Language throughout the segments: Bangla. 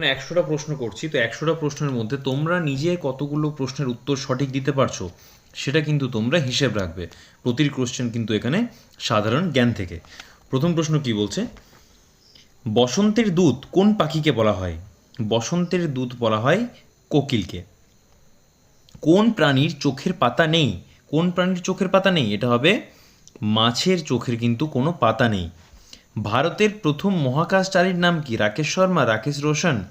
মানে একশোটা প্রশ্ন করছি, তো একশোটা প্রশ্নের মধ্যে তোমরা নিজে কতগুলো প্রশ্নের উত্তর সঠিক দিতে পারছ, সেটা কিন্তু তোমরা হিসেব রাখবে। প্রতিটি কোশ্চেন কিন্তু এখানে সাধারণ জ্ঞান থেকে। প্রথম প্রশ্ন কি বলছে? বসন্তের দূত কোন পাখিকে বলা হয়? বসন্তের দূত বলা হয় কোকিলকে। কোন প্রাণীর চোখের পাতা নেই? কোন প্রাণীর চোখের পাতা নেই? এটা হবে মাছের চোখের কিন্তু কোনো পাতা নেই। ভারতের প্রথম মহাকাশচারীর নাম কি? Rakesh Sharma, Rakesh Roshan?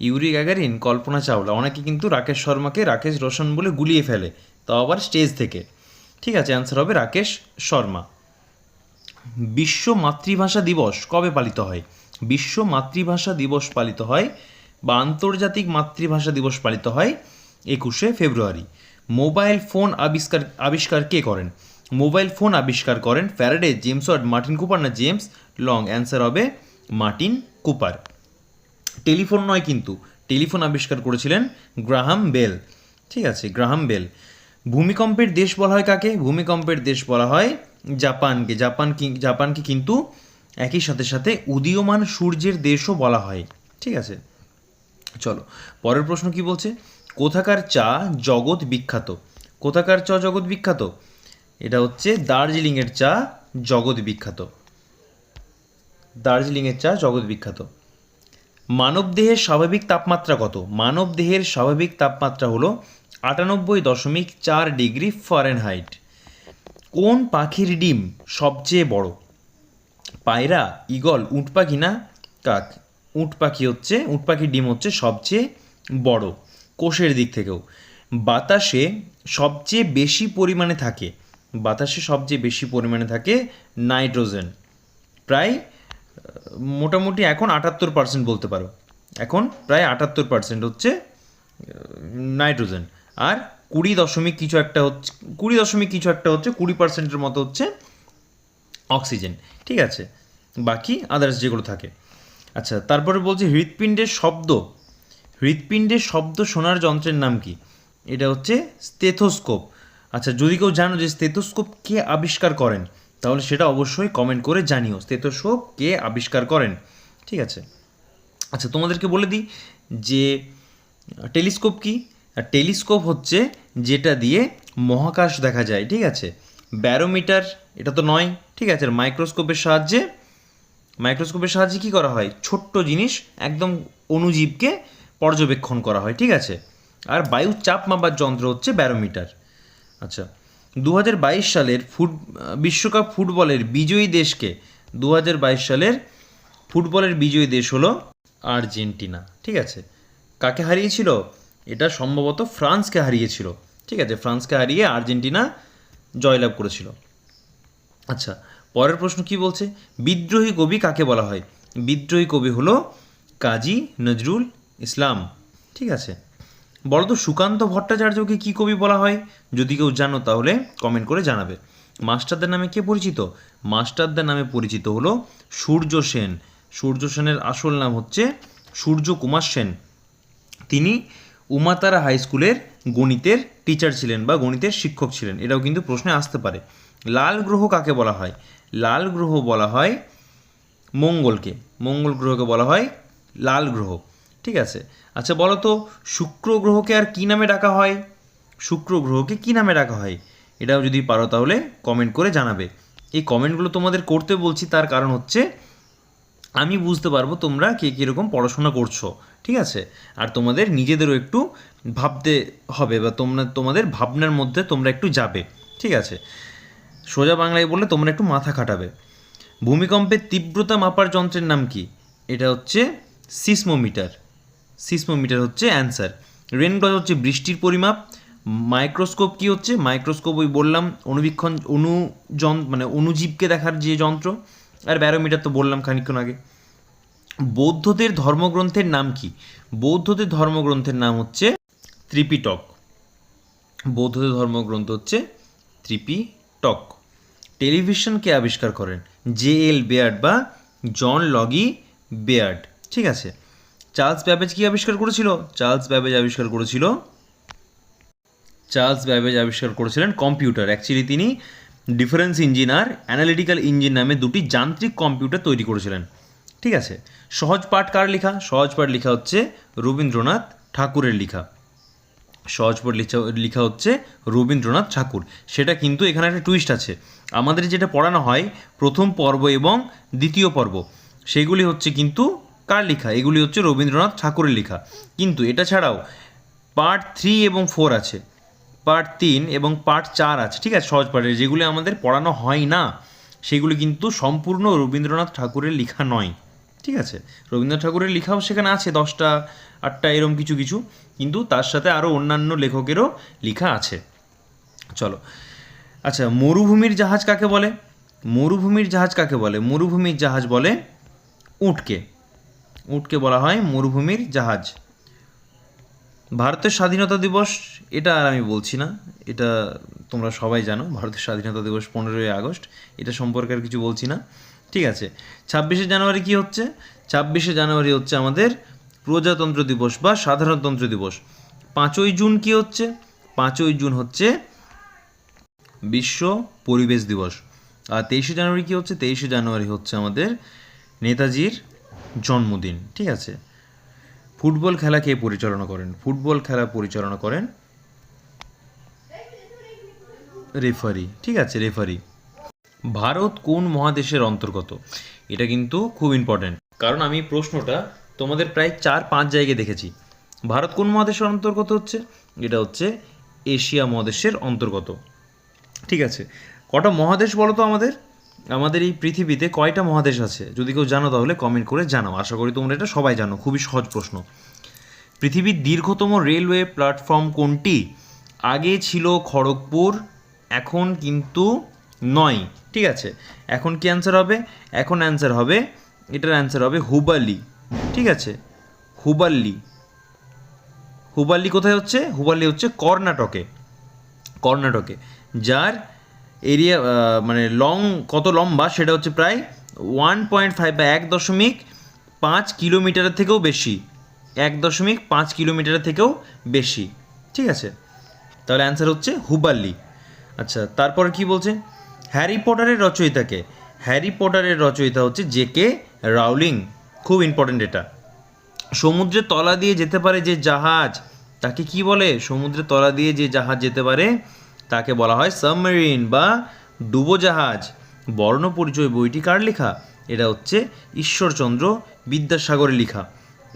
Yuri Gagarin, Kalpana Chawla. অনেকে কিন্তু রাকেশ শর্মাকে রাকেশ রোশন বলে গুলিয়ে ফেলে, তাও আবার স্টেজ থেকে। ঠিক আছে অ্যান্সার হবে রাকেশ শর্মা। বিশ্ব মাতৃভাষা দিবস কবে পালিত হয়? বিশ্ব মাতৃভাষা দিবস পালিত হয় বা আন্তর্জাতিক মাতৃভাষা দিবস পালিত হয় একুশে ফেব্রুয়ারি। মোবাইল ফোন আবিষ্কার আবিষ্কার কে করেন? মোবাইল ফোন আবিষ্কার করেন Faraday, James Watt Martin Cooper no James? Long answer হবে মার্টিন কুপার। টেলিফোন নয় কিন্তু, টেলিফোন আবিষ্কার করেছিলেন গ্রাহাম বেল। ঠিক আছে, গ্রাহাম বেল। ভূমিকম্পের দেশ বলা হয় কাকে? ভূমিকম্পের দেশ বলা হয় জাপানকে। জাপান কি, জাপানকে কিন্তু একই সাথে সাথে উদীয়মান সূর্যের দেশও বলা হয়। ঠিক আছে, চলো। পরের প্রশ্ন কি বলছে? কোথাকার চা জগৎ বিখ্যাত? কোথাকার চা জগৎ বিখ্যাত? এটা হচ্ছে দার্জিলিংয়ের চা জগৎ বিখ্যাত। দার্জিলিংয়ের চা জগৎ বিখ্যাত। মানবদেহের স্বাভাবিক তাপমাত্রা কত? মানবদেহের স্বাভাবিক তাপমাত্রা হলো আটানব্বই দশমিক চার ডিগ্রি ফারেনহাইট। কোন পাখির ডিম সবচেয়ে বড়? পায়রা, ঈগল উট পাখি না কাক? উট পাখি হচ্ছে উট পাখির ডিম হচ্ছে সবচেয়ে বড় কোষের দিক থেকেও। বাতাসে সবচেয়ে বেশি পরিমাণে থাকে বাতাসে সবচেয়ে বেশি পরিমাণে থাকে নাইট্রোজেন। প্রায় মোটামুটি এখন আটাত্তর পার্সেন্ট বলতে পারো। এখন প্রায় আটাত্তর পার্সেন্ট হচ্ছে নাইট্রোজেন। আর কুড়ি দশমিক কিছু একটা হচ্ছে, কুড়ি দশমিক কিছু একটা হচ্ছে, কুড়ি পার্সেন্টের মতো হচ্ছে অক্সিজেন। ঠিক আছে? বাকি আদার্স যেগুলো থাকে। আচ্ছা তারপরে বলছে হৃৎপিণ্ডের শব্দ। হৃৎপিণ্ডের শব্দ শোনার যন্ত্রের নাম কি? এটা হচ্ছে স্টেথোস্কোপ। আচ্ছা যদি কেউ জানো যে স্টেথোস্কোপ কে আবিষ্কার করেন, তাহলে সেটা অবশ্যই কমেন্ট করে জানিও। স্টেথোস্কোপ কে আবিষ্কার করেন, ঠিক আছে? আচ্ছা তোমাদেরকে বলে দিই যে, টেলিস্কোপ কি? টেলিস্কোপ হচ্ছে যেটা দিয়ে মহাকাশ দেখা যায়, ঠিক আছে? ব্যারোমিটার, এটা তো নয়, ঠিক আছে? মাইক্রোস্কোপের সাহায্যে মাইক্রোস্কোপের সাহায্যে কি করা হয়? ছোট্ট জিনিস একদম অণুজীবকে পর্যবেক্ষণ করা হয়, ঠিক আছে? আর বায়ু চাপ মাপার যন্ত্র হচ্ছে ব্যারোমিটার। আচ্ছা দু হাজার বাইশ সালের ফুট, বিশ্বকাপ ফুটবলের বিজয়ী দেশকে দু হাজার বাইশ সালের ফুটবলের বিজয়ী দেশ হলো আর্জেন্টিনা, ঠিক আছে? কাকে হারিয়েছিল? এটা সম্ভবত ফ্রান্সকে হারিয়েছিল, ঠিক আছে? ফ্রান্সকে হারিয়ে আর্জেন্টিনা জয়লাভ করেছিল। আচ্ছা পরের প্রশ্ন কি বলছে? বিদ্রোহী কবি কাকে বলা হয়? বিদ্রোহী কবি হলো কাজী নজরুল ইসলাম, ঠিক আছে? বলো তো সুকান্ত ভট্টাচার্যকে কি কবি বলা হয়? যদি কেউ জানো তাহলে কমেন্ট করে জানাবে। মাস্টারদের নামে কে পরিচিত? মাস্টারদের নামে পরিচিত হলো সূর্য সেন। সূর্য সেনের আসল নাম হচ্ছে সূর্য কুমার সেন। তিনি উমাতারা হাই স্কুলের গণিতের টিচার ছিলেন বা গণিতের শিক্ষক ছিলেন। এটাও কিন্তু প্রশ্নে আসতে পারে। লাল গ্রহ কাকে বলা হয়? লাল গ্রহ বলা হয় মঙ্গলকে। মঙ্গল গ্রহকে বলা হয় লাল গ্রহ। ঠিক আছে। আচ্ছা বলো তো শুক্র গ্রহকে আর কী নামে ডাকা হয়? শুক্র গ্রহকে কী নামে ডাকা হয়? এটাও যদি পারো তাহলে কমেন্ট করে জানাবে। এই কমেন্টগুলো তোমাদের করতে বলছি, তার কারণ হচ্ছে আমি বুঝতে পারব তোমরা কে কীরকম পড়াশোনা করছ, ঠিক আছে? আর তোমাদের নিজেদেরও একটু ভাবতে হবে বা তোমরা, তোমাদের ভাবনার মধ্যে তোমরা একটু যাবে, ঠিক আছে? সোজা বাংলায় বললে তোমরা একটু মাথা খাটাবে। ভূমিকম্পের তীব্রতা মাপার যন্ত্রের নাম কি? এটা হচ্ছে সিসমোমিটার। সিসমোমিটার হচ্ছে অ্যান্সার। রেনগজ হচ্ছে বৃষ্টির পরিমাপ। মাইক্রোস্কোপ কি হচ্ছে? মাইক্রোস্কোপ ওই বললাম, অনুবীক্ষণ অনু যন মানে অণুজীবকে দেখার যে যন্ত্র। আর ব্যারোমিটার তো বললাম খানিকক্ষণ আগে। বৌদ্ধদের ধর্মগ্রন্থের নাম কি? বৌদ্ধদের ধর্মগ্রন্থের নাম হচ্ছে ত্রিপিটক। বৌদ্ধদের ধর্মগ্রন্থ হচ্ছে ত্রিপিটক। টেলিভিশন কে আবিষ্কার করেন? জে এল বেয়ার্ড বা জন লগি বেয়ার্ড। ঠিক আছে? চার্লস ব্যাবেজ কি আবিষ্কার করেছিল? চার্লস ব্যাবেজ আবিষ্কার করেছিল? চার্লস ব্যাবেজ আবিষ্কার করেছিলেন কম্পিউটার। অ্যাকচুয়ালি তিনি ডিফারেন্স ইঞ্জিন আর অ্যানালিটিক্যাল ইঞ্জিন নামে দুটি যান্ত্রিক কম্পিউটার তৈরি করেছিলেন। ঠিক আছে? সহজ পাঠ কার লেখা? সহজ পাঠ লেখা হচ্ছে রবীন্দ্রনাথ ঠাকুরের লেখা। সহজ পাঠ লিখা, লেখা হচ্ছে রবীন্দ্রনাথ ঠাকুর। সেটা কিন্তু এখানে একটা টুইস্ট আছে। আমাদের যেটা পড়ানো হয় প্রথম পর্ব এবং দ্বিতীয় পর্ব, সেগুলি হচ্ছে কিন্তু কার লেখা? এগুলি হচ্ছে রবীন্দ্রনাথ ঠাকুরের লেখা। কিন্তু এটা ছাড়াও পার্ট থ্রি এবং ফোর আছে। পার্ট তিন এবং পার্ট চার আছে। ঠিক আছে? সহজ পাঠের যেগুলি আমাদের পড়ানো হয় না, সেগুলি কিন্তু সম্পূর্ণ রবীন্দ্রনাথ ঠাকুরের লেখা নয়। ঠিক আছে? রবীন্দ্রনাথ ঠাকুরের লেখাও সেখানে আছে, দশটা, আটটা, এরম কিছু কিছু। কিন্তু তার সাথে আরও অন্যান্য লেখকেরও লেখা আছে। চলো। আচ্ছা মরুভূমির জাহাজ কাকে বলে? মরুভূমির জাহাজ কাকে বলে? মরুভূমির জাহাজ বলে উটকে। উটকে বলা হয় মরুভূমির জাহাজ। ভারতের স্বাধীনতা দিবস, এটা আর আমি বলছি না, এটা তোমরা সবাই জানো, ভারতের স্বাধীনতা দিবস পনেরোই আগস্ট, এটা সম্পর্কে আর কিছু বলছি না। ঠিক আছে, ছাব্বিশে জানুয়ারি কি হচ্ছে? ছাব্বিশে জানুয়ারি হচ্ছে আমাদের প্রজাতন্ত্র দিবস বা সাধারণতন্ত্র দিবস। পাঁচই জুন কি হচ্ছে? পাঁচই জুন হচ্ছে বিশ্ব পরিবেশ দিবস। আর তেইশে জানুয়ারি কি হচ্ছে? তেইশে জানুয়ারি হচ্ছে আমাদের নেতাজির জন্মদিন, ঠিক আছে? ফুটবল খেলা কে পরিচালনা করেন? ফুটবল খেলা পরিচালনা করেন রেফারি, ঠিক আছে, রেফারি। ভারত কোন মহাদেশের অন্তর্গত? এটা কিন্তু খুব ইম্পর্ট্যান্ট কারণ আমি প্রশ্নটা তোমাদের প্রায় চার পাঁচ জায়গায় দেখেছি। ভারত কোন মহাদেশের অন্তর্গত হচ্ছে? এটা হচ্ছে এশিয়া মহাদেশের অন্তর্গত। ঠিক আছে? কটা মহাদেশ বলো তো আমাদের? আমাদের এই পৃথিবীতে কয়টা মহাদেশ আছে? যদি কেউ জানো তাহলে কমেন্ট করে জানাও। আশা করি তোমরা এটা সবাই জানো। খুবই সহজ প্রশ্ন। পৃথিবীর দীর্ঘতম রেলওয়ে প্ল্যাটফর্ম কোনটি? আগে ছিল খড়গপুর, এখন কিন্তু নয়। ঠিক আছে? এখন কি অ্যান্সার হবে? এখন অ্যান্সার হবে, এটার অ্যান্সার হবে হুবালি ঠিক আছে? হুবাল্লি। হুবাল্লি কোথায় হচ্ছে? হুবাল্লি হচ্ছে কর্ণাটকে। কর্ণাটকে। যার এরিয়া মানে লং কত লম্বা, সেটা হচ্ছে প্রায় ওয়ান পয়েন্ট ফাইভ বা এক দশমিক পাঁচ কিলোমিটারের থেকেও বেশি। এক দশমিক পাঁচ কিলোমিটারের থেকেও বেশি। ঠিক আছে? তাহলে অ্যান্সার হচ্ছে হুবাল্লি। আচ্ছা তারপর কি বলছে? হ্যারি পটারের রচয়িতাকে। হ্যারি পটারের রচয়িতা হচ্ছে জে কে রাউলিং। খুব ইম্পর্টেন্ট এটা। সমুদ্রের তলা দিয়ে যেতে পারে যে জাহাজ, তাকে কি বলে? সমুদ্রের তলা দিয়ে যে জাহাজ যেতে পারে তাকে বলা হয় সাবমেরিন বা ডুবোজাহাজ। বর্ণ পরিচয় বইটি কার লেখা? এটা হচ্ছে ঈশ্বরচন্দ্র বিদ্যাসাগরের লেখা।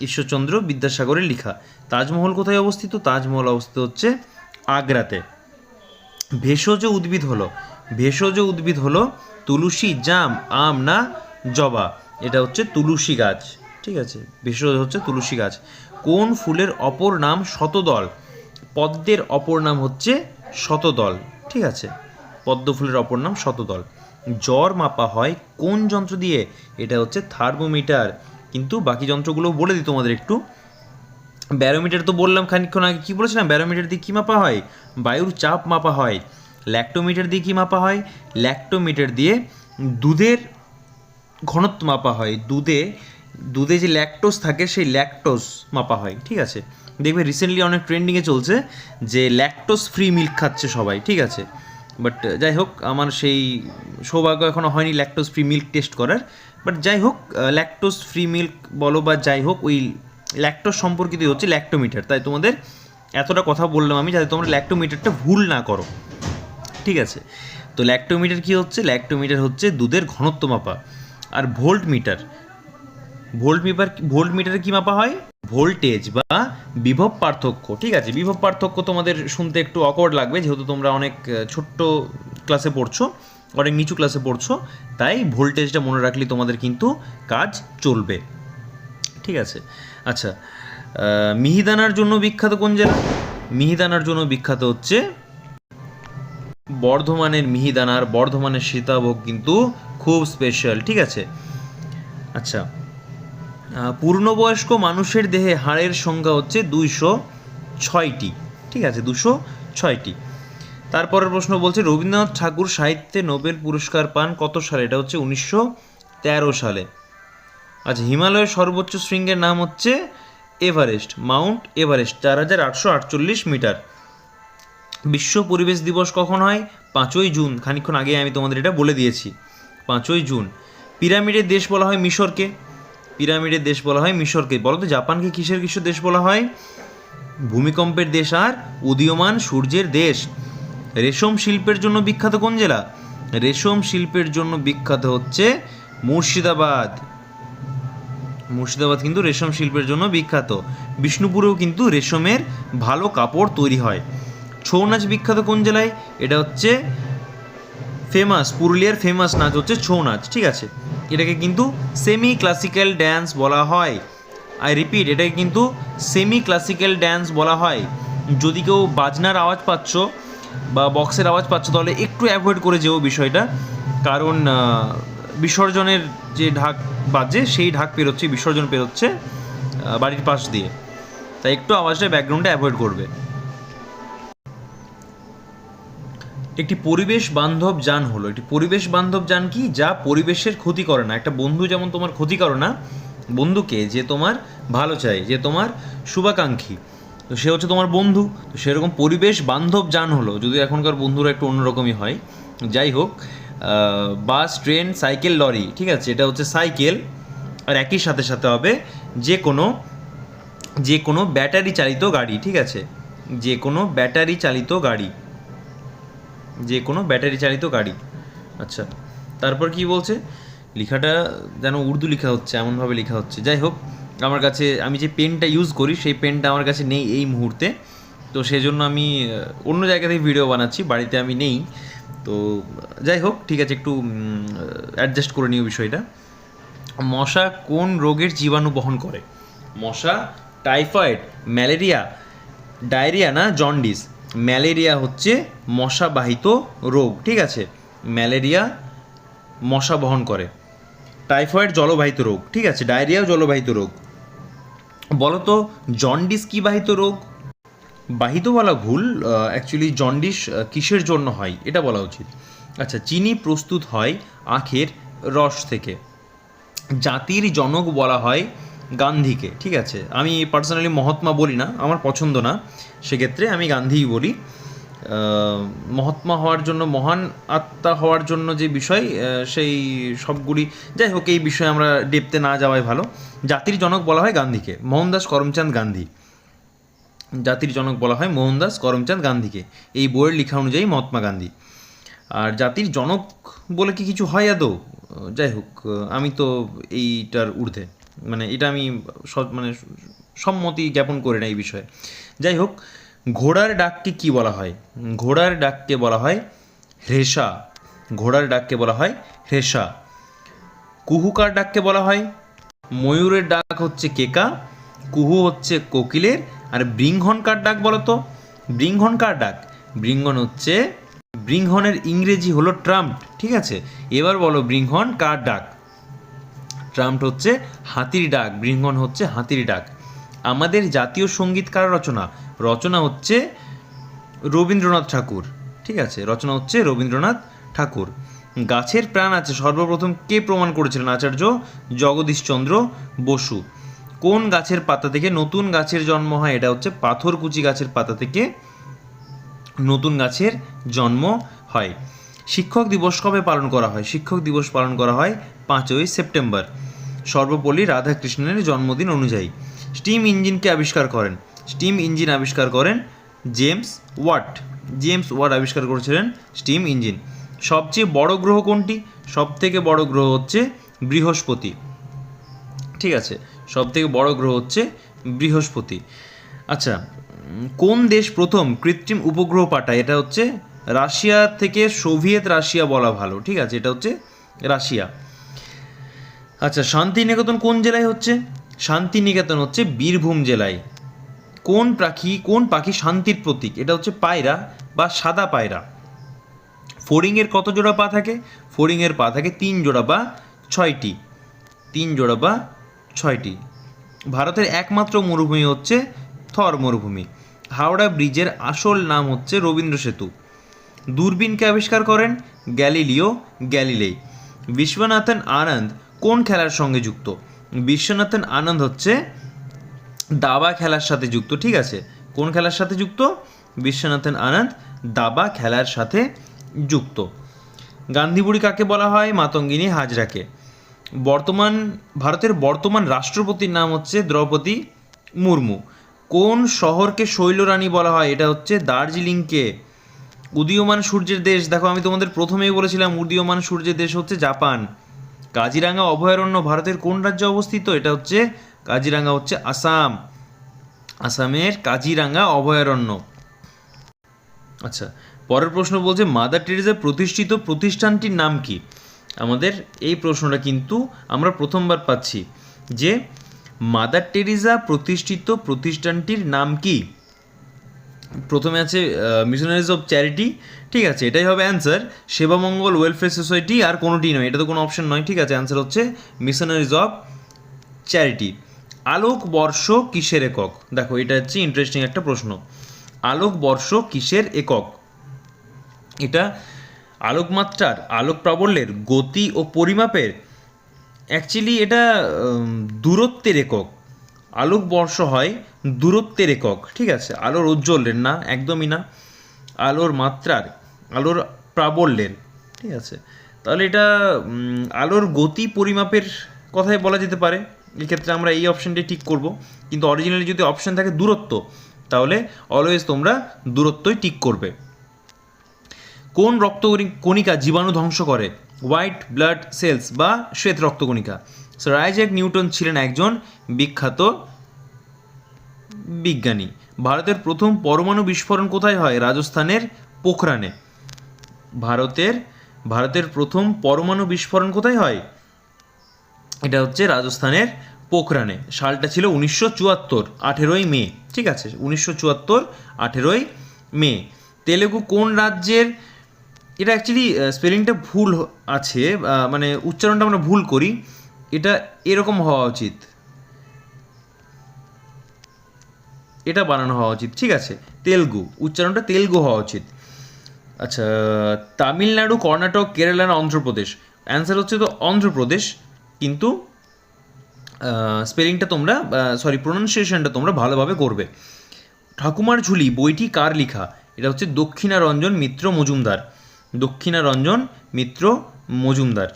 ঈশ্বরচন্দ্র বিদ্যাসাগরের লেখা। তাজমহল কোথায় অবস্থিত? তাজমহল অবস্থিত হচ্ছে আগ্রাতে। ভেষজ উদ্ভিদ হলো। ভেষজ উদ্ভিদ হলো তুলসী, জাম, আম না জবা। এটা হচ্ছে তুলসী গাছ। ঠিক আছে? ভেষজ হচ্ছে তুলসী গাছ। কোন ফুলের অপর নাম শতদল? পদ্মের অপর নাম হচ্ছে শতদল, ঠিক আছে? পদ্মফুলের অপর নাম শতদল। জ্বর মাপা হয় কোন যন্ত্র দিয়ে? এটা হচ্ছে থার্মোমিটার। কিন্তু বাকি যন্ত্রগুলো বলে দিই তোমাদের একটু। ব্যারোমিটার তো বললাম খানিকক্ষণ আগে। কী বলেছিলাম? ব্যারোমিটার দিয়ে কী মাপা হয়? বায়ুর চাপ মাপা হয়। ল্যাক্টোমিটার দিয়ে কী মাপা হয়? ল্যাক্টোমিটার দিয়ে দুধের ঘনত্ব মাপা হয়। দুধে দুধে যে ল্যাকটোস থাকে, সেই ল্যাকটোস মাপা হয়, ঠিক আছে? দেখবে রিসেন্টলি অনেক ট্রেন্ডিংয়ে চলছে যে ল্যাকটোস ফ্রি মিল্ক খাচ্ছে সবাই, ঠিক আছে? বাট যাই হোক, আমার সেই সৌভাগ্য এখনও হয়নি ল্যাকটোস ফ্রি মিল্ক টেস্ট করার। বাট যাই হোক ল্যাকটোস ফ্রি মিল্ক বলো বা যাই হোক, ওই ল্যাকটোস সম্পর্কিতই হচ্ছে ল্যাক্টোমিটার তাই তোমাদের এতটা কথা বললাম আমি যাতে তোমরা ল্যাক্টোমিটারটা ভুল না করো। ঠিক আছে? তো ল্যাক্টোমিটার কি হচ্ছে? ল্যাক্টোমিটার হচ্ছে দুধের ঘনত্ব মাপা। আর volt meter volt meter volt মিটারে কি মাপা হয়? ভোল্টেজ বা বিভব পার্থক্য। ঠিক আছে, বিভব পার্থক্য তোমাদের শুনতে একটু অকওয়ার্ড লাগবে, যেহেতু তোমরা অনেক ছোট্ট ক্লাসে পড়ছো, অনেক নিচু ক্লাসে পড়ছো, তাই ভোল্টেজটা মনে রাখলে তোমাদের কিন্তু কাজ চলবে। ঠিক আছে আচ্ছা মিহিদানার জন্য বিখ্যাত কোন জেলা? মিহিদানার জন্য বিখ্যাত হচ্ছে বর্ধমানের মিহিদানার, বর্ধমানের সীতাভোগ কিন্তু খুব স্পেশাল ঠিক আছে? আচ্ছা পূর্ণবয়স্ক মানুষের দেহে হাড়ের সংখ্যা হচ্ছে দুইশো ছয়টি। ঠিক আছে দুশো ছয়টি। তারপরের প্রশ্ন বলছে, রবীন্দ্রনাথ ঠাকুর সাহিত্যে নোবেল পুরস্কার পান কত সালে? এটা হচ্ছে উনিশশো তেরো সালে। আচ্ছা হিমালয়ের সর্বোচ্চ শৃঙ্গের নাম হচ্ছে এভারেস্ট, মাউন্ট এভারেস্ট, চার হাজার আটশো আটচল্লিশ মিটার। বিশ্ব পরিবেশ দিবস কখন হয়? পাঁচই জুন। খানিকক্ষণ আগে আমি তোমাদের এটা বলে দিয়েছি। পাঁচই জুন। পিরামিডের দেশ বলা হয় মিশরকে। পিরামিডের দেশ বলা হয় মিশরকে। বলো তো, জাপানকে কিসের কিসের দেশ বলা হয়? ভূমিকম্পের দেশ আর উদীয়মান সূর্যের দেশ। রেশম শিল্পের জন্য বিখ্যাত কোন জেলা? রেশম শিল্পের জন্য বিখ্যাত হচ্ছে মুর্শিদাবাদ। মুর্শিদাবাদ কিন্তু রেশম শিল্পের জন্য বিখ্যাত। বিষ্ণুপুরেও কিন্তু রেশমের ভালো কাপড় তৈরি হয়। ছৌ নাচ বিখ্যাত কোন জেলায়? এটা হচ্ছে ফেমাস পুরুলিয়ার ফেমাস নাচ হচ্ছে ছৌ নাচ, ঠিক আছে? এটাকে কিন্তু সেমি ক্লাসিক্যাল ড্যান্স বলা হয়। আই রিপিট এটাকে কিন্তু সেমি ক্লাসিক্যাল ড্যান্স বলা হয়। যদি কেউ বাজনার আওয়াজ পাচ্ছ বা বক্সের আওয়াজ পাচ্ছ, তাহলে একটু অ্যাভয়েড করে যেও বিষয়টা। কারণ বিসর্জনের যে ঢাক বাজে সেই ঢাক পেরোচ্ছে, বিসর্জন পেরোচ্ছে বাড়ির পাশ দিয়ে। তাই একটু আওয়াজটা ব্যাকগ্রাউন্ডে অ্যাভয়েড করবে। একটি পরিবেশ বান্ধব যান হলো। একটি পরিবেশ বান্ধব যান কি? যা পরিবেশের ক্ষতি করে না। একটা বন্ধু যেমন তোমার ক্ষতি করে না, বন্ধুকে যে তোমার ভালো চাই যে তোমার শুভাকাঙ্ক্ষী। তো সে হচ্ছে তোমার বন্ধু। তো সেরকম পরিবেশ বান্ধব যান হলো, যদি এখনকার বন্ধুরা একটু অন্যরকমই হয়। যাই হোক বাস, ট্রেন, সাইকেল, লরি, ঠিক আছে? এটা হচ্ছে সাইকেল। আর একই সাথে সাথে হবে যে কোনো যে কোনো ব্যাটারি চালিত গাড়ি, ঠিক আছে? যে কোনো ব্যাটারি চালিত গাড়ি। যে কোনো ব্যাটারি চালিত গাড়ি। আচ্ছা তারপর কি বলছে? লেখাটা যেন উর্দু লেখা হচ্ছে, এমনভাবে লেখা হচ্ছে। যাই হোক, আমার কাছে, আমি যে পেনটা ইউজ করি, সেই পেনটা আমার কাছে নেই এই মুহূর্তে। তো সেই জন্য আমি অন্য জায়গা থেকে ভিডিও বানাচ্ছি, বাড়িতে আমি নেই। তো যাই হোক, ঠিক আছে, একটু অ্যাডজাস্ট করে নিও বিষয়টা। মশা কোন রোগের জীবাণু বহন করে? মশা, টাইফয়েড, ম্যালেরিয়া, ডায়রিয়া না জন্ডিস ম্যালেরিয়া হচ্ছে মশাবাহিত রোগ, ঠিক আছে? ম্যালেরিয়া মশা বহন করে। টাইফয়েড জলবাহিত রোগ, ঠিক আছে? ডায়রিয়াও জলবাহিত রোগ। বলো তো জন্ডিস কি বাহিত রোগ? বাহিত বলা ভুল অ্যাকচুয়ালি জন্ডিস কিসের জন্য হয়, এটা বলা উচিত। আচ্ছা চিনি প্রস্তুত হয় আখের রস থেকে। জাতির জনক বলা হয় গান্ধীকে, ঠিক আছে? আমি পার্সোনালি মহাত্মা বলি না, আমার পছন্দ না। সেক্ষেত্রে আমি গান্ধীই বলি। মহাত্মা হওয়ার জন্য, মহান আত্মা হওয়ার জন্য যে বিষয় সেই সবগুলি, যাই হোক, এই বিষয়ে আমরা ডেপতে না যাওয়াই ভালো। জাতির জনক বলা হয় গান্ধীকে, মোহনদাস করমচাঁদ গান্ধী। জাতির জনক বলা হয় মোহনদাস করমচাঁদ গান্ধীকে, এই বইয়ের লেখা অনুযায়ী মহাত্মা গান্ধী। আর জাতির জনক বলে কি কিছু হয় আদৌ? যাই হোক আমি তো এইটার ঊর্ধ্বে। মানে এটা আমি সৎ মানে সম্মতি জ্ঞাপন করি না এই বিষয়ে। যাই হোক, ঘোড়ার ডাককে কি বলা হয়? ঘোড়ার ডাককে বলা হয় হ্রেষা ঘোড়ার ডাককে বলা হয় হ্রেষা কুহুকার ডাককে বলা হয় ময়ূরের ডাক হচ্ছে কেকা, কুহু হচ্ছে কোকিলের, আর বৃংহন কার ডাক বলো তো। বৃংহন কার ডাক বৃংহন হচ্ছে বৃংহনের ইংরেজি হলো ট্রাম্প, ঠিক আছে? এবার বলো বৃংহন কার ডাক। ট্রাম্প হচ্ছে হাতির ডাক বৃঙ্গন হচ্ছে হাতির ডাক। আমাদের জাতীয় সংগীত কার রচনা? রচনা হচ্ছে রবীন্দ্রনাথ ঠাকুর, ঠিক আছে? রচনা হচ্ছে রবীন্দ্রনাথ ঠাকুর। গাছের প্রাণ আছে, সর্বপ্রথম কে প্রমাণ করেছিলেন? আচার্য জগদীশচন্দ্র বসু। কোন গাছের পাতা থেকে নতুন গাছের জন্ম হয়? এটা হচ্ছে পাথরকুচি গাছের পাতা থেকে নতুন গাছের জন্ম হয়। শিক্ষক দিবস কবে পালন করা হয়? শিক্ষক দিবস পালন করা হয় পাঁচই সেপ্টেম্বর। সর্বপল্লী রাধাকৃষ্ণের জন্মদিন অনুযায়ী স্টিম ইঞ্জিনকে আবিষ্কার করেন। স্টিম ইঞ্জিন আবিষ্কার করেন জেমস ওয়াট। জেমস ওয়াট আবিষ্কার করেছিলেন স্টিম ইঞ্জিন। সবচেয়ে বড় গ্রহ কোনটি? সবথেকে বড় গ্রহ হচ্ছে বৃহস্পতি। ঠিক আছে সব থেকে বড় গ্রহ হচ্ছে বৃহস্পতি। আচ্ছা কোন দেশ প্রথম কৃত্রিম উপগ্রহ পাঠায়? এটা হচ্ছে রাশিয়া থেকে সোভিয়েত রাশিয়া বলা ভালো। ঠিক আছে, এটা হচ্ছে রাশিয়া। আচ্ছা শান্তিনিকেতন কোন জেলায় হচ্ছে? শান্তিনিকেতন হচ্ছে বীরভূম জেলায়। কোন পাখি কোন পাখি শান্তির প্রতীক? এটা হচ্ছে পায়রা বা সাদা পায়রা। ফড়িংয়ের কত জোড়া পা থাকে? ফড়িংয়ের পা থাকে তিন জোড়া বা ছয়টি। তিন জোড়া বা ছয়টি। ভারতের একমাত্র মরুভূমি হচ্ছে থর মরুভূমি। হাওড়া ব্রিজের আসল নাম হচ্ছে রবীন্দ্র সেতু। দূরবীনকে আবিষ্কার করেন গ্যালিলিও গ্যালিলেই। বিশ্বনাথন আনন্দ খেলার সঙ্গে যুক্ত? বিশ্বনাথন আনন্দ হচ্ছে দাবা খেলার সাথে যুক্ত, ঠিক আছে? কোন খেলার সাথে যুক্ত? বিশ্বনাথন আনন্দ দাবা খেলার সাথে যুক্ত। গান্ধীবুড়ি কাকে বলা হয়? মাতঙ্গিনী হাজরাকে। বর্তমান, ভারতের বর্তমান রাষ্ট্রপতির নাম হচ্ছে দ্রৌপদী মুর্মু। কোন শহরকে শৈলরানী বলা হয়? এটা হচ্ছে দার্জিলিংকে। উদীয়মান সূর্যের দেশ, দেখো আমি তোমাদের প্রথমেই বলেছিলাম, উদীয়মান সূর্যের দেশ হচ্ছে জাপান। কাজিরাঙ্গা অভয়ারণ্য ভারতের কোন রাজ্যে অবস্থিত? এটা হচ্ছে কাজিরাঙ্গা হচ্ছে আসাম। আসামের কাজিরাঙ্গা অভয়ারণ্য। আচ্ছা পরের প্রশ্ন বলছে, মাদার টেরিজা প্রতিষ্ঠিত প্রতিষ্ঠানটির নাম কি? আমাদের এই প্রশ্নটা কিন্তু আমরা প্রথমবার পাচ্ছি যে মাদার টেরিজা প্রতিষ্ঠিত প্রতিষ্ঠানটির নাম কি? প্রথমে আছে মিশনারিজ অফ চ্যারিটি ঠিক আছে, এটাই হবে অ্যান্সার সেবামঙ্গল ওয়েলফেয়ার সোসাইটি আর কোনোটি নয়, এটা তো কোনো অপশন নয়, ঠিক আছে অ্যান্সার হচ্ছে মিশনারিজ অফ চ্যারিটি আলোক বর্ষ কিসের একক? দেখো, এটা হচ্ছে ইন্টারেস্টিং একটা প্রশ্ন। আলোক বর্ষ কিসের একক? এটা আলোকমাত্রার আলোক প্রাবল্যের, গতি ও পরিমাপের। অ্যাকচুয়ালি এটা দূরত্বের একক। আলোক বর্ষ হয় দূরত্বের একক, ঠিক আছে? আলোর ঔজ্জ্বল্যের না, একদমই না। আলোর মাত্রার, আলোর প্রাবল্যের, ঠিক আছে? তাহলে এটা আলোর গতি পরিমাপের কথাই বলা যেতে পারে। এক্ষেত্রে আমরা এই অপশানটি ঠিক করব। কিন্তু অরিজিনালি যদি অপশান থাকে দূরত্ব, তাহলে অলওয়েজ তোমরা দূরত্বই ঠিক করবে। কোন রক্ত কণিকা জীবাণু ধ্বংস করে? হোয়াইট ব্লাড সেলস বা শ্বেত রক্তকণিকা স্যার আইজ্যাক নিউটন ছিলেন একজন বিখ্যাত বিজ্ঞানী। ভারতের প্রথম পরমাণু বিস্ফোরণ কোথায় হয়? রাজস্থানের পোখরানে। ভারতের ভারতের প্রথম পরমাণু বিস্ফোরণ কোথায় হয়? এটা হচ্ছে রাজস্থানের পোখরানে। সালটা ছিল উনিশশো চুয়াত্তর, আঠেরোই মে। ঠিক আছে, উনিশশো চুয়াত্তর, আঠেরোই মে। তেলেগু কোন রাজ্যের, এটা অ্যাকচুয়ালি স্পেলিংটা ভুল আছে মানে উচ্চারণটা আমরা ভুল করি। এটা এরকম হওয়া উচিত। এটা বানানো হওয়া উচিত। ঠিক আছে, তেলগু। উচ্চারণটা তেলগু হওয়া উচিত। আচ্ছা তামিলনাড়ু, কর্ণাটক, কেরালা অন্ধ্রপ্রদেশ? অ্যান্সার হচ্ছে তো অন্ধ্রপ্রদেশ, কিন্তু স্পেলিংটা তোমরা সরি প্রোনাউন্সিয়েশনটা তোমরা ভালোভাবে করবে। ঠাকুমার ঝুলি, বইটি কার লেখা? এটা হচ্ছে দক্ষিণারঞ্জন মিত্র মজুমদার। দক্ষিণারঞ্জন মিত্র মজুমদার।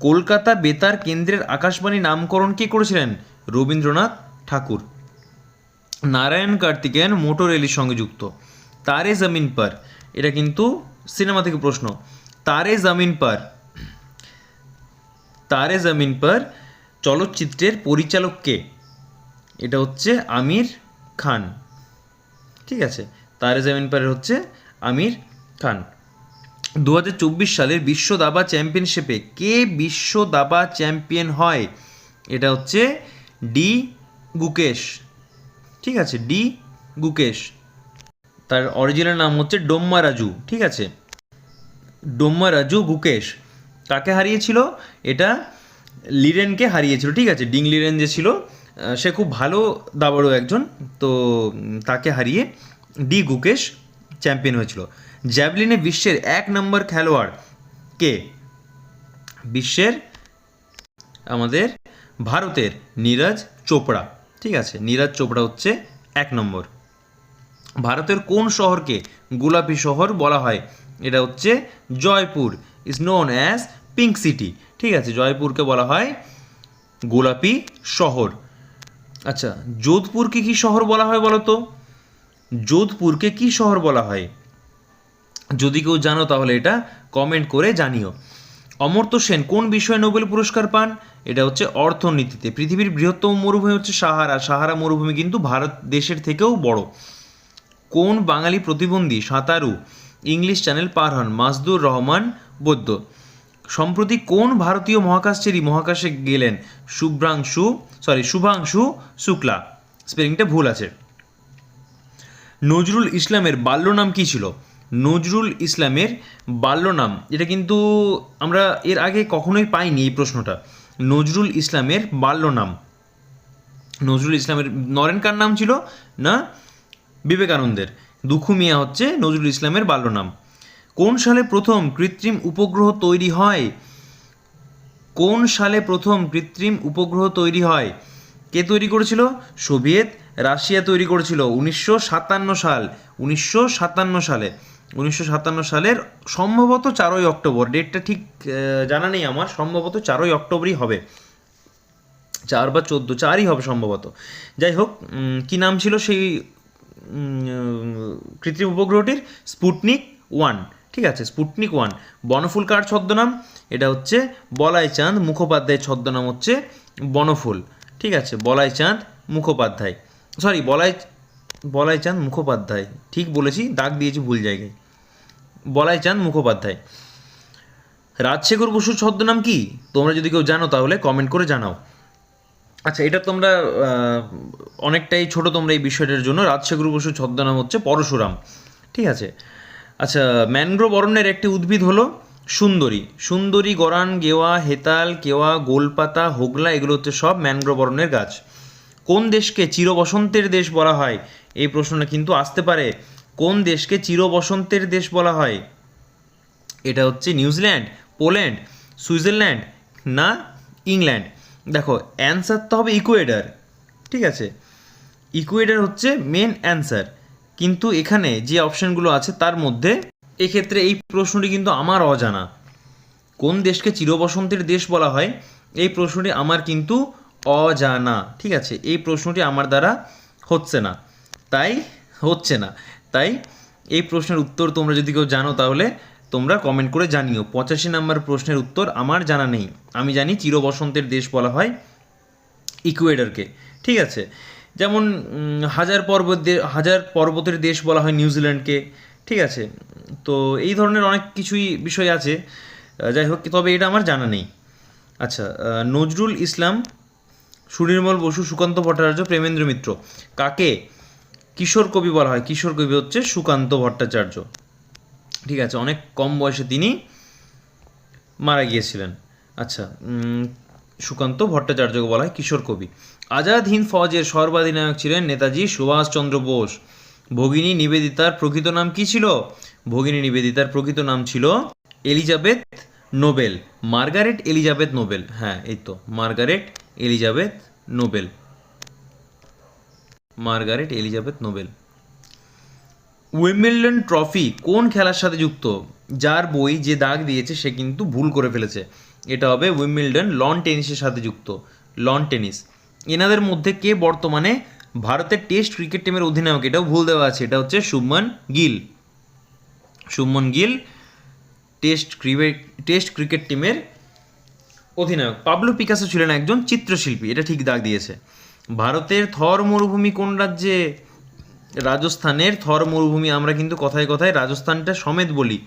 কলকাতা বেতার কেন্দ্রের আকাশবাণী নামকরণ কে করেছিলেন? রবীন্দ্রনাথ ঠাকুর। নারায়ণ কার্তিকেয়ন মোটর রেলের সঙ্গে যুক্ত। তারে জমিন পার। এটা কিন্তু সিনেমা থেকে প্রশ্ন। তারে জমিন পার। তারে জমিন পার চলচ্চিত্রের পরিচালক কে? এটা হচ্ছে আমির খান। ঠিক আছে? তারে জামিন পারের হচ্ছে আমির খান। দু হাজার চব্বিশ সালের বিশ্ব দাবা চ্যাম্পিয়নশিপে কে বিশ্ব দাবা চ্যাম্পিয়ন হয়? এটা হচ্ছে ডি গুকেশ। ঠিক আছে, ডি গুকেশ। তার অরিজিনাল নাম হচ্ছে ডোম্মা রাজু। ঠিক আছে, ডোম্মা রাজু গুকেশ। কাকে হারিয়েছিল? এটা লিরেনকে হারিয়েছিল। ঠিক আছে, ডিং লিরেন যে ছিল সে খুব ভালো দাবাড়ু একজন। তো তাকে হারিয়ে ডি গুকেশ চ্যাম্পিয়ন হয়েছিল। জ্যাভলিনে বিশ্বের এক নম্বর খেলোয়াড় কে? বিশ্বের আমাদের ভারতের নীরজ চোপড়া। ঠিক আছে, নীরজ চোপড়া হচ্ছে এক নম্বর। ভারতের কোন শহরকে গোলাপি শহর বলা হয়? এটা হচ্ছে Jaipur. Is known as pink city ঠিক আছে, জয়পুরকে বলা হয় গোলাপি শহর। আচ্ছা যোধপুরকে কি শহর বলা হয় বলো তো যোধপুরকে কি শহর বলা হয়? যদি কেউ জানো তাহলে এটা কমেন্ট করে জানিও। অমর্ত্য সেন, কোন বিষয়ে নোবেল পুরস্কার পান? এটা হচ্ছে অর্থনীতিতে। পৃথিবীর বৃহত্তম মরুভূমি হচ্ছে সাহারা। সাহারা মরুভূমি কিন্তু ভারত দেশের থেকেও বড়। কোন বাঙালি প্রতিবন্ধী? সাঁতারু। ইংলিশ চ্যানেল পার হন মাসদুর রহমান বৈদ্য। সম্প্রতি কোন ভারতীয় মহাকাশচারী মহাকাশে গেলেন? শুভ্রাংশু সরি শুভাংশু শুক্লা। স্পেলিংটা ভুল আছে। নজরুল ইসলামের বাল্য নাম কী ছিল? নজরুল ইসলামের বাল্য নাম। এটা কিন্তু আমরা এর আগে কখনোই পাইনি এই প্রশ্নটা। নজরুল ইসলামের বাল্য নাম। নজরুল ইসলামের নরেন কার নাম ছিল? না? বিবেকানন্দের। দুখু মিয়া হচ্ছে নজরুল ইসলামের বাল্য নাম। কোন সালে প্রথম কৃত্রিম উপগ্রহ তৈরি হয়? কোন সালে প্রথম কৃত্রিম উপগ্রহ তৈরি হয়? কে তৈরি করেছিল? সোভিয়েত রাশিয়া তৈরি করেছিল। উনিশশো সাতান্ন সাল। উনিশশো সাতান্ন সালে। উনিশশো সাতান্ন সালের সম্ভবত চারই অক্টোবর, ডেটটা ঠিক জানা নেই আমার, সম্ভবত চারই অক্টোবরই হবে। চার বা চোদ্দ, চারই হবে সম্ভবত। যাই হোক কি নাম ছিল সেই কৃত্রিম উপগ্রহটির? স্পুটনিক ওয়ান, ঠিক আছে, স্পুটনিক ওয়ান। বনফুল কার ছদ্মনাম? এটা হচ্ছে বলাই চাঁদ মুখোপাধ্যায়ের ছদ্মনাম হচ্ছে বনফুল, ঠিক আছে বলাই চাঁদ মুখোপাধ্যায়। সরি বলাই বলাই চাঁদ মুখোপাধ্যায়। ঠিক বলেছি, দাগ দিয়েছি ভুল জায়গায়। বলাই চাঁদ মুখোপাধ্যায়। রাজশেখর বসুর ছদ্মনাম কি? তোমরা যদি কেউ জানো তাহলে কমেন্ট করে জানাও। আচ্ছা এটা তোমরা অনেকটাই ছোট তোমরা এই বিষয়টার জন্য। রাজশেখর বসুর ছদ্মনাম হচ্ছে পরশুরাম। ঠিক আছে? আচ্ছা ম্যানগ্রোভ অরণ্যের একটি উদ্ভিদ হলো সুন্দরী। সুন্দরী, গরান, গেওয়া, হেতাল, কেওয়া, গোলপাতা, হোগলা, এগুলো হচ্ছে সব ম্যানগ্রোভ অরণ্যের গাছ। কোন দেশকে চিরবসন্তের দেশ বলা হয়? এই প্রশ্নটা কিন্তু আসতে পারে। কোন দেশকে চিরবসন্তের দেশ বলা হয়? এটা হচ্ছে নিউজিল্যান্ড, পোল্যান্ড, সুইজারল্যান্ড না ইংল্যান্ড। দেখো, অ্যান্সার তো হবে ইকুয়েডার, ঠিক আছে? ইকুয়েডার হচ্ছে মেন অ্যান্সার। কিন্তু এখানে যে অপশানগুলো আছে তার মধ্যে এক্ষেত্রে এই প্রশ্নটি কিন্তু আমার অজানা। কোন দেশকে চিরবসন্তের দেশ বলা হয়? এই প্রশ্নটি আমার কিন্তু অজানা, ঠিক আছে? এই প্রশ্নটি আমার দ্বারা হচ্ছে না। তাই হচ্ছে না। তাই এই প্রশ্নের উত্তর তোমরা যদি কেউ জানো তাহলে তোমরা কমেন্ট করে জানিও। পঁচাশি নাম্বার প্রশ্নের উত্তর আমার জানা নেই। আমি জানি চিরবসন্তের দেশ বলা হয় ইকুয়েডরকে। ঠিক আছে? যেমন হাজার পর্বত হাজার পর্বতের দেশ বলা হয় নিউজিল্যান্ডকে। ঠিক আছে? তো এই ধরনের অনেক কিছুই বিষয় আছে। যাই হোক, তবে এটা আমার জানা নেই। আচ্ছা নজরুল ইসলাম, সুনির্মল বসু, সুকান্ত ভট্টাচার্য, প্রেমেন্দ্র মিত্র, কাকে কিশোর কবি বলা হয়। কিশোর কবি হচ্ছে সুকান্ত ভট্টাচার্য। ঠিক আছে, অনেক কম বয়সে তিনি মারা গিয়েছিলেন। আচ্ছা সুকান্ত ভট্টাচার্যকে বলা হয় কিশোর কবি। আজাদ হিন্দ ফৌজের সর্বাধিনায়ক ছিলেন নেতাজি সুভাষচন্দ্র বোস। ভগিনী নিবেদিতার প্রকৃত নাম কি ছিল? ভগিনী নিবেদিতার প্রকৃত নাম ছিল Elizabeth Noble. Margaret Elizabeth Noble. হ্যাঁ এই তো, Margaret Elizabeth Noble. Margaret Elizabeth Noble. Wimbledon trophy কোন খেলার সাথে যুক্ত? যার বই যে দাগ দিয়েছে সে কিন্তু ভুল করে ফেলেছে। এটা হবে উইম্বলডন লন টেনিসের সাথে যুক্ত, লন টেনিস। এনাদের মধ্যে কে বর্তমানে ভারতের টেস্ট ক্রিকেট টিমের অধিনায়ক? এটাও ভুল দেওয়া আছে, এটা হচ্ছে Shubman Gill. Shubman Gill test cricket test cricket টিমের অধিনায়ক। পাবলো পিকাসো ছিলেন একজন চিত্রশিল্পী, এটা ঠিক দাগ দিয়েছে। ভারতের থর মরুভূমি কোন রাজ্যে? রাজস্থানের থর মরুভূমি, আমরা কিন্তু কথায় কথায় রাজস্থানটা সমেত বলি।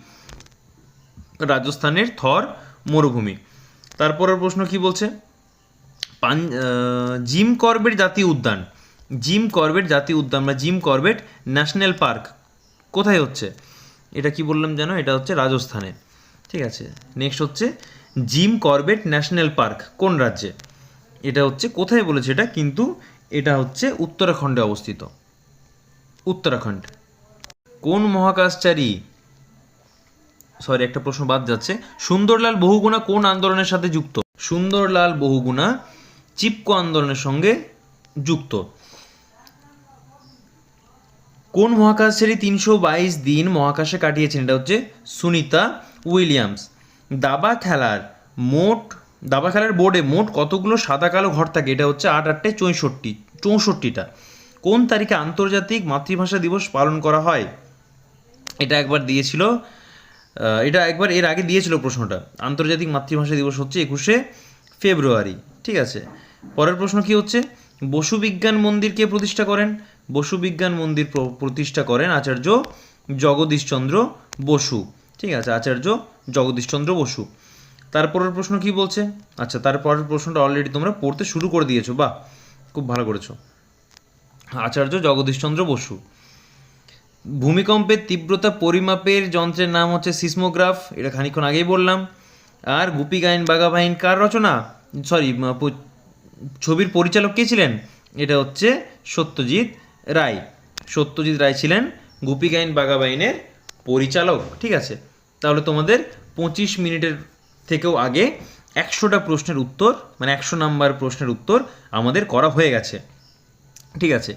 রাজস্থানের থর মরুভূমি। তারপরের প্রশ্ন কি বলছে? পান জিম করবেট জাতীয় উদ্যান। জিম করবেট জাতীয় উদ্যান বা জিম করবেট ন্যাশনাল পার্ক। কোথায় হচ্ছে? এটা কি বললাম যেন? এটা হচ্ছে রাজস্থানে ঠিক আছে? নেক্সট হচ্ছে জিম করবেট ন্যাশনাল পার্ক। কোন রাজ্যে? এটা হচ্ছে কোথায় বলেছে এটা? কিন্তু এটা হচ্ছে উত্তরাখণ্ডে অবস্থিত। উত্তরাখণ্ড। কোন মহাকাশচারী? সরি একটা প্রশ্ন বাদ যাচ্ছে। সুন্দরলাল বহুগুণা কোন আন্দোলনের সাথে যুক্ত? সুন্দরলাল বহুগুণা চিপকো আন্দোলনের সঙ্গে যুক্ত। কোন মহাকাশচারী তিনশো বাইশ দিন মহাকাশে কাটিয়েছেন? এটা হচ্ছে সুনিতা উইলিয়ামস। দাবা খেলার মোট দাবা খেলার বোর্ডে মোট কতগুলো সাদা কালো ঘর থাকে? এটা হচ্ছে আট আটটে চৌষট্টি, চৌষট্টিটা। কোন তারিখে আন্তর্জাতিক মাতৃভাষা দিবস পালন করা হয়? এটা একবার দিয়েছিল এটা একবার এর আগে দিয়েছিল প্রশ্নটা। আন্তর্জাতিক মাতৃভাষা দিবস হচ্ছে একুশে ফেব্রুয়ারি, ঠিক আছে? পরের প্রশ্ন কি হচ্ছে? বসু বিজ্ঞান মন্দির কে প্রতিষ্ঠা করেন? বসু বিজ্ঞান মন্দির প্র- প্রতিষ্ঠা করেন আচার্য জগদীশচন্দ্র বসু, ঠিক আছে? আচার্য জগদীশচন্দ্র বসু। তারপরের প্রশ্ন কি বলছে? আচ্ছা তারপরের প্রশ্নটা অলরেডি তোমরা পড়তে শুরু করে দিয়েছ, বাহ, খুব ভালো করেছ। আচার্য জগদীশচন্দ্র বসু, ভূমিকম্পের তীব্রতা পরিমাপের যন্ত্রের নাম হচ্ছে সিসমোগ্রাফ, এটা খানিকক্ষণ আগেই বললাম। আর গুপি গাইন বাঘাবাহিন কার রচনা? সরি ছবির পরিচালক কে ছিলেন? এটা হচ্ছে সত্যজিৎ রায়। সত্যজিৎ রায় ছিলেন গুপি গাইন বাঘাবাহিনের পরিচালক, ঠিক আছে? তাহলে তোমাদের পঁচিশ মিনিটের থেকেও আগে একশোটা প্রশ্নের উত্তর মানে একশো নাম্বার প্রশ্নের উত্তর আমাদের করা হয়ে গেছে। ঠিক আছে?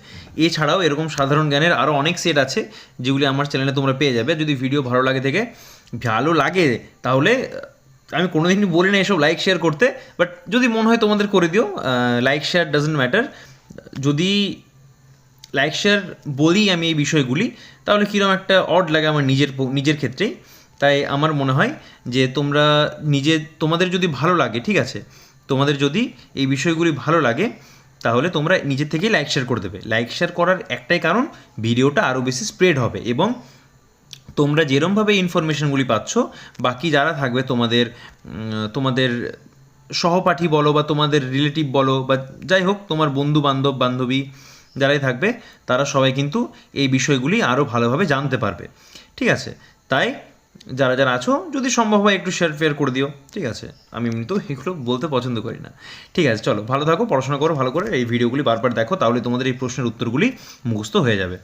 এছাড়াও এরকম সাধারণ জ্ঞানের আরও অনেক সেট আছে, যেগুলি আমার চ্যানেলে তোমরা পেয়ে যাবে। যদি ভিডিও ভালো লাগে থেকে ভালো লাগে, তাহলে আমি কোনোদিনই বলি না এসব লাইক শেয়ার করতে। বাট যদি মনে হয় তোমাদের করে দিও লাইক শেয়ার ডাজেন্ট ম্যাটার যদি লাইক শেয়ার বলি আমি এই বিষয়গুলি, তাহলে কীরকম একটা অড লাগে আমার নিজের নিজের ক্ষেত্রেই। তাই আমার মনে হয় যে তোমরা নিজে, তোমাদের যদি ভালো লাগে, ঠিক আছে? তোমাদের যদি এই বিষয়গুলি ভালো লাগে, তাহলে তোমরা নিজের থেকেই লাইক শেয়ার করে দেবে। লাইক শেয়ার করার একটাই কারণ, ভিডিওটা আরও বেশি স্প্রেড হবে এবং তোমরা যেরমভাবে ইনফরমেশনগুলি পাচ্ছ, বাকি যারা থাকবে তোমাদের তোমাদের সহপাঠী বলো বা তোমাদের রিলেটিভ বলো বা যাই হোক, তোমার বন্ধু বান্ধব বান্ধবী যারাই থাকবে, তারা সবাই কিন্তু এই বিষয়গুলি আরও ভালোভাবে জানতে পারবে। ঠিক আছে? তাই যারা যারা আছো, যদি সম্ভব হয় একটু শেয়ার ফেয়ার করে দিও। ঠিক আছে? আমি এমনিতেও এগুলো বলতে পছন্দ করি না। ঠিক আছে, চলো, ভালো থাকো, পড়াশোনা করো, ভালো করে এই ভিডিওগুলি বারবার দেখো, তাহলে তোমাদের এই প্রশ্নের উত্তরগুলি মুখস্থ হয়ে যাবে।